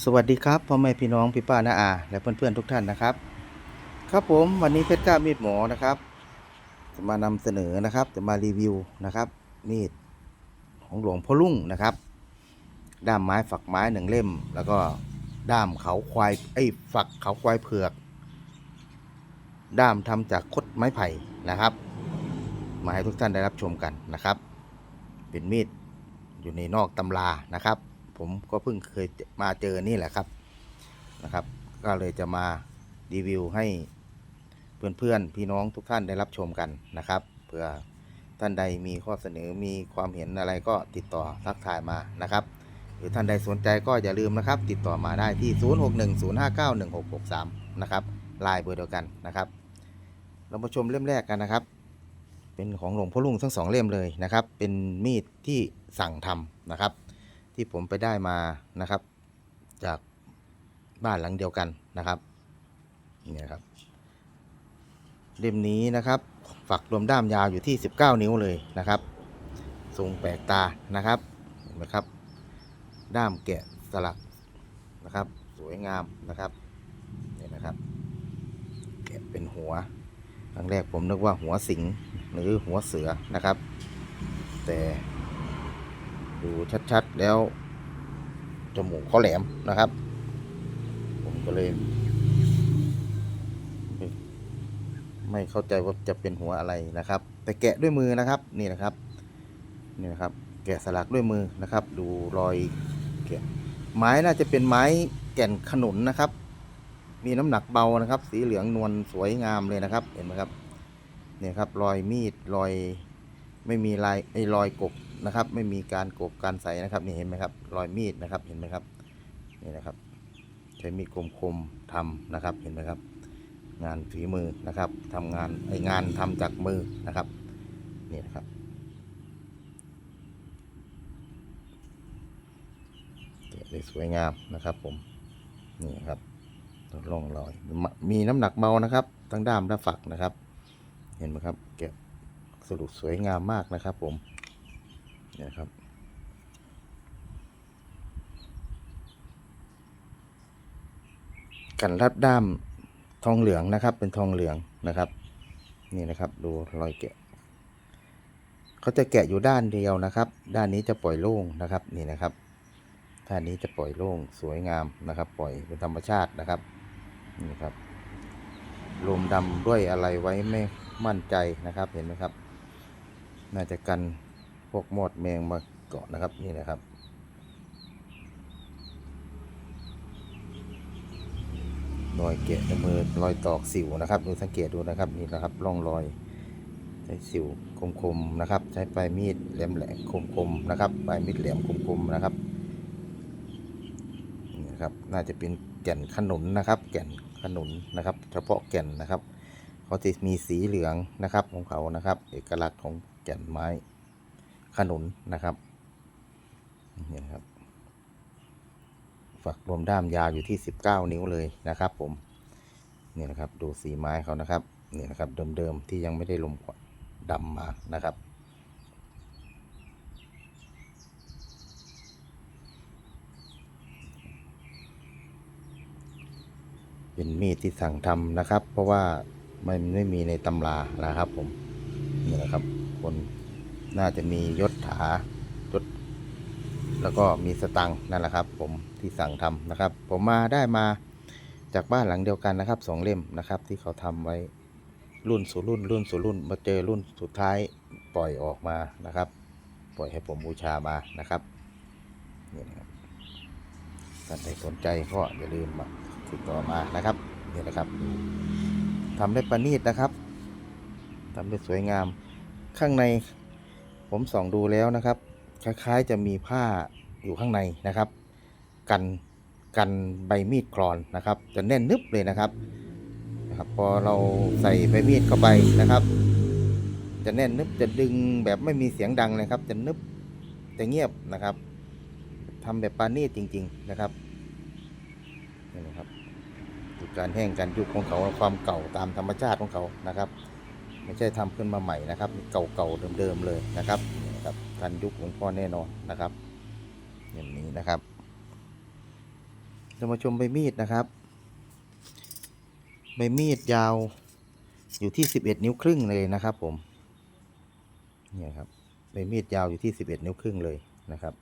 สวัสดีครับพ่อแม่พี่น้องพี่ป้าน้าอาและเพื่อนๆทุกท่านนะครับ ครับผมวันนี้เพชรกล้ามีดหมอนะครับ จะมานำเสนอนะครับ จะมารีวิวนะครับ มีดของหลวงพ่อลุ่งนะครับ ด้ามไม้ฝักไม้หนึ่งเล่ม แล้วก็ด้ามเขาควายไอ้ฝักเขาควายเผือก ด้ามทำจากคดไม้ไผ่นะครับ มาให้ทุกท่านได้รับชมกันนะครับ เป็นมีดอยู่ในนอกตำรานะครับ ผมก็เพิ่งเคยมาเจอนี่แหละครับนะครับ ก็เลยจะมารีวิวให้เพื่อนๆพี่น้องทุกท่านได้รับชมกันนะครับเผื่อท่านใดมีข้อเสนอมีความเห็นอะไรก็ติดต่อทักทายมานะครับ หรือท่านใดสนใจก็อย่าลืมนะครับ ติดต่อมาได้ที่ 0610591663 นะครับไลน์เบอร์เดียวกันนะครับ เรามาชมเล่มแรกกันนะครับ เป็นของหลวงพ่อลุงทั้งสองเล่มเลยนะครับ เป็นมีดที่สั่งทำนะครับ ที่ผมไปได้มานะครับ จากบ้านหลังเดียวกันนะครับนี่ครับเล่มนี้นะครับ ฝักรวมด้ามยาวอยู่ที่ 19 นิ้วเลยนะครับทรงแปลกตานะครับเห็นไหมครับ ด้ามแกะสลักนะครับ สวยงามนะครับนี่นะครับ แกะเป็นหัวครั้งแรกผมนึกว่าหัวสิงหรือหัวเสือนะครับ แต่ ดูชัดๆแล้ว จมูกเขาแหลมนะครับ ผมก็เลย ไม่เข้าใจว่าจะเป็นหัวอะไรนะครับ แต่แกะด้วยมือนะครับนี่นะครับนี่นะครับ แกะสลักด้วยมือนะครับ ดูรอยแกะไม้น่าจะเป็นไม้แก่นขนุนนะครับ มีน้ำหนักเบานะครับ สีเหลืองนวลสวยงามเลยนะครับ เห็นไหมครับเนี่ยครับรอยมีดรอยไม่มีลายไอ้รอยกบ นะครับ ไม่มีการกบการใส่นะครับ นี่เห็นไหมครับ รอยมีดนะครับ เห็นไหมครับ นี่นะครับ ใช้มีดคมๆทำนะครับ เห็นไหมครับ งานฝีมือนะครับทำงานไองานทำจากมือนะครับ นี่นะครับเก็บได้สวยงามนะครับผม นี่ครับร่องรอยมมีน้ำหนักเบานะครับ ทั้งด้ามและฝักนะครับ เห็นไหมครับ เก็บสรุปสวยงามมากนะครับผม นี่ยครับ กันรัดด้ามทองเหลืองนะครับ เป็นทองเหลืองนะครับ นี่นะครับ ดูรอยแกะเขาจะแกะอยู่ด้านเดียวนะครับ ด้านนี้จะปล่อยโล่งนะครับ นี่นะครับด้านนี้จะปล่อยโล่งสวยงามนะครับ ปล่อยเป็นธรรมชาตินะครับ นี่ครับลมดำด้วยอะไรไว้ไม่มั่นใจนะครับ เห็นไหมครับ น่าจะกัน พวกมอดแมงมาเกาะนะครับนี่นะครับ รอยแกะมือรอยตอกสิวนะครับ ดูสังเกตดูนะครับนี่นะครับร่องรอยใช้สิวคมๆนะครับ ใช้ปลายมีดแหลมแหลมคมๆนะครับปลายมีดแหลมคมๆนะครับนี่นะครับน่าจะเป็นแก่นขนุนนะครับ แก่นขนุนนะครับ เฉพาะแก่นนะครับเขาจะมีสีเหลืองนะครับของเขานะครับ เอกลักษณ์ของแก่นไม้ ขนุนนะครับนี่นะครับฝักรวมด้ามยาวอยู่ที่ 19 นิ้วเลยนะครับ ผมนี่นะครับดูสีไม้เขานะครับนี่นะครับเดิมๆที่ยังไม่ได้ลมควันดำมานะครับเป็นมีดที่สั่งทำนะครับ เพราะว่ามันไม่มีในตำรานะครับ ผมนี่นะครับคน น่าจะมียศถายศแล้วก็มีสตังนั่นแหละครับ ผมที่สั่งทำนะครับ ผมมาได้มาจากบ้านหลังเดียวกันนะครับสองเล่มนะครับ ที่เขาทำไว้รุ่นสู่รุ่น รุ่นสู่รุ่น มาเจอรุ่นสุดท้ายปล่อยออกมานะครับ ปล่อยให้ผมบูชามานะครับนี่นะครับท่านใดสนใจก็อย่าลืมมาติดต่อมานะครับนี่นะครับทำได้ประณีตนะครับทำได้สวยงามข้างใน ผมส่องดูแล้วนะครับ คล้ายๆจะมีผ้าอยู่ข้างในนะครับ กันกันใบมีดกรอนนะครับ จะแน่นนึบเลยนะครับนะครับ พอเราใส่ใบมีดเข้าไปนะครับ จะแน่นนึบจะดึงแบบไม่มีเสียงดังเลยครับ จะนึบจะเงียบนะครับทำแบบปานีตจริง ๆนะครับนี่นะครับการแห้งการยุบของเขาความเก่าตามธรรมชาติของเขานะครับ ไม่ใช่ทำขึ้นมาใหม่นะครับ เก่าๆเดิมๆเลยนะครับนี่นะครับทันยุคหลวงพ่อแน่นอนนะครับ อย่างนี้นะครับจะมาชมใบมีดนะครับ ใบมีดยาวอยู่ที่ 11 นิ้วครึ่งเลยนะครับ ผมเนี่ยครับใบมีดยาวอยู่ที่ 11 นิ้วครึ่งเลยนะครับ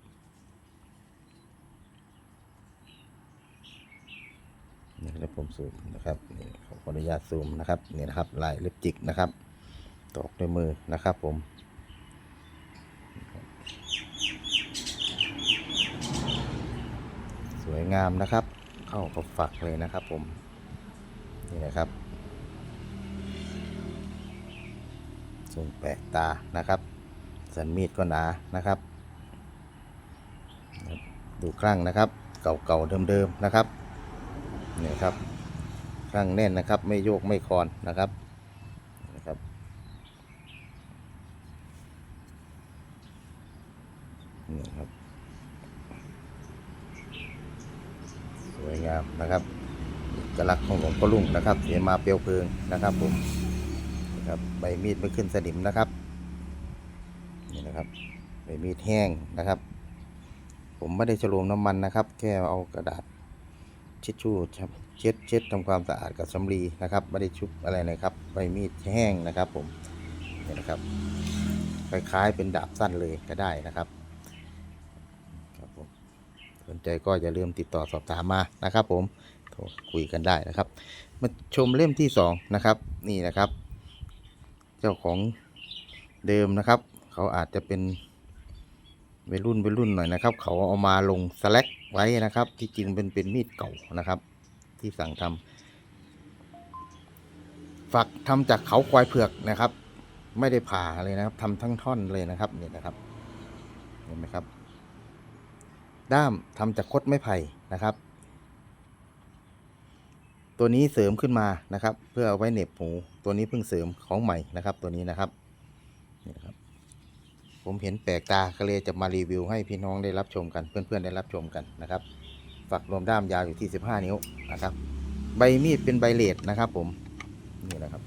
นี่แล้วผมซูมนะครับนี่ขออนุญาตซูมนะครับนี่นะครับลายเล็บจิกนะครับ ตอกด้วยมือนะครับผมสวยงามนะครับ เข้ากับฝักเลยนะครับผม นี่นะครับทรงแปลกตานะครับสันมีดก็หนานะครับ ดูคลั่งนะครับ เก่าๆเดิมๆนะครับนี่ครับคลั่งแน่นนะครับ ไม่โยกไม่คลอนนะครับนะครับ นี่ครับ สวยงามนะครับเอกลักษณ์ของหลวงพ่อลุ่งนะครับเสียมาเปลวเพลิงนะครับผมนะครับใบมีดไม่ขึ้นสนิมนะครับนี่นะครับใบมีดแห้งนะครับ ผมไม่ได้ฉโลมน้ำมันนะครับ แค่เอากระดาษเช็ดชู่ครับเช็ดเช็ดทำความสะอาดกับสำลีนะครับไม่ได้ชุบอะไรนะครับใบมีดแห้งนะครับผมนี่นะครับคล้ายๆเป็นดาบสั้นเลยก็ได้นะครับ สนใจก็อย่าลืมติดต่อสอบถามมานะครับ ผมโทรคุยกันได้นะครับ มาชมเล่มที่สองนะครับนี่นะครับ เจ้าของเดิมนะครับ เขาอาจจะเป็นวัยรุ่นวัยรุ่นหน่อยนะครับ เขาเอามาลงสแลกไว้นะครับ ที่จริงเป็นเป็นมีดเก่านะครับ ที่สั่งทำฝักทำจากเขาควายเผือกนะครับ ไม่ได้ผ่าเลยนะครับทำทั้งท่อนเลยนะครับนี่นะครับเห็นไหมครับ ด้ามทำจากคดไม้ไผ่นะครับ ตัวนี้เสริมขึ้นมานะครับ เพื่อเอาไว้เหน็บหูตัวนี้เพิ่งเสริมของใหม่นะครับ ตัวนี้นะครับนี่นะครับ ผมเห็นแปลกตาก็เลยจะมารีวิวให้พี่น้องได้รับชมกันเพื่อนๆได้รับชมกันนะครับฝักรวมด้ามยาวอยู่ที่ 15 นิ้วนะครับ ใบมีดเป็นใบเลดนะครับ ผมนี่นะครับ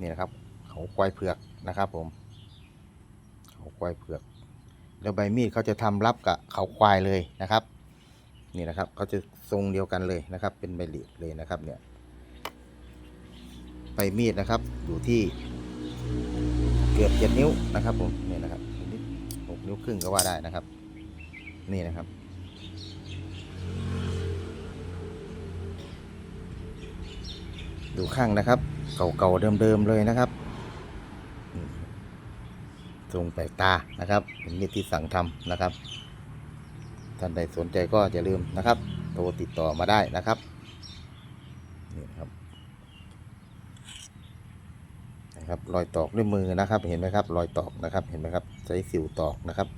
นี่นะครับ เขาควายเผือกนะครับ ผม เขาควายเผือก แล้วใบมีดเขาจะทำรับกับเขาควายเลยนะครับ นี่นะครับเขาจะทรงเดียวกันเลยนะครับ เป็นใบหลีดเลยนะครับเนี่ยใบมีดนะครับอยู่ที่เกือบเจ็ดนิ้วนะครับผมนี่นะครับหกนิ้วครึ่งก็ว่าได้นะครับ นี่นะครับดูข้างนะครับ เก่าๆเดิมๆเลยนะครับ ทรงแปลกตานะครับเป็นมีดที่สั่งทำนะครับ ท่านใดสนใจก็อย่าลืมนะครับ โทรติดต่อมาได้นะครับนี่ครับนะครับรอยตอกด้วยมือนะครับ เห็นไหมครับรอยตอกนะครับ เห็นไหมครับใช้สิวตอกนะครับ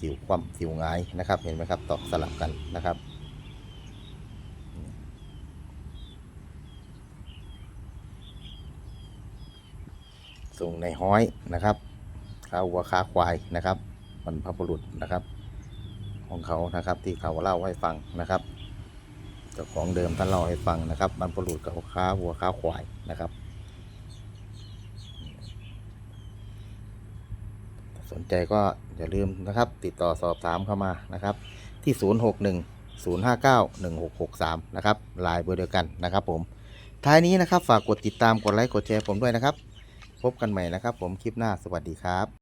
สิวคว่ำสิวงายนะครับ เห็นไหมครับตอกสลับกันนะครับส่งในห้อยนะครับ ข้าวัวขาควายนะครับบรรพบุรุษนะครับ ของเขานะครับที่เขาเล่าให้ฟังนะครับเจ้าของเดิมท่านเล่าให้ฟังนะครับบรรพบุรุษเขาค้าวัวค้าควายนะครับ สนใจก็อย่าลืมนะครับติดต่อสอบถามเข้ามานะครับ ที่ 061 059 1663 นะครับไลน์เบอร์เดียวกันนะครับผม ท้ายนี้นะครับฝากกดติดตามกดไลค์กดแชร์ผมด้วยนะครับ พบกันใหม่นะครับผมคลิปหน้าสวัสดีครับ